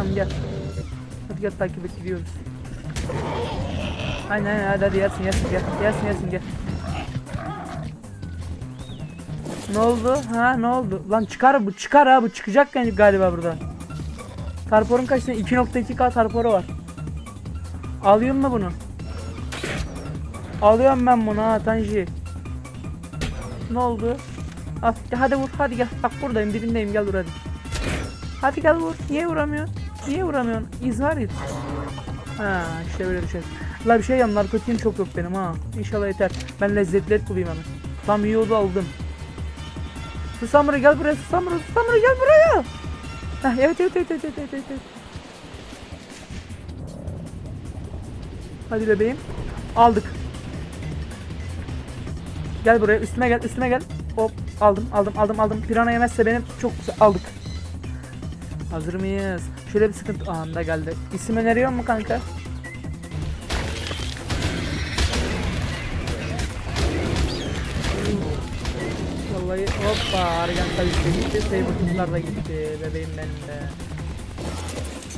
Tamam gel. Hadi gel takip et gidiyoruz. Aynen aynen hadi hadi yersin yersin gel. Yersin yersin gel. Ne oldu? Ha ne oldu? Lan çıkar bu çıkar ha bu çıkacak yani galiba burada. Tarporun kaç tane? 2.2k tarporu var. Alıyor mu bunu? Alıyorum ben bunu ha Tanji. Ne oldu? Al, hadi vur hadi gel. Bak buradayım dibindeyim gel vur hadi. Hadi gel vur. Niye vuramıyorsun? Niye vuramıyorsun? İzhar et. Ha işte böyle düşer. La bir şey yap narkotiğim çok yok benim ha. İnşallah yeter. Ben lezzetli et bulayım hemen. Tam iyi oldu aldım. Susamuru gel buraya Susamuru Susamuru gel buraya. Heh, evet evet evet evet evet evet. Hadi bebeğim. Aldık. Gel buraya üstüme gel üstüme gel. Hop aldım aldım aldım aldım. Pirana yemezse benim çok aldık. Hazır mıyız? Şöyle bir sıkıntı anında geldi. İsim öneriyor mu kanka? Vallahi hoppa Arganta gitti gitti. Sabertooth'lar da gitti. Bebeğim benim de.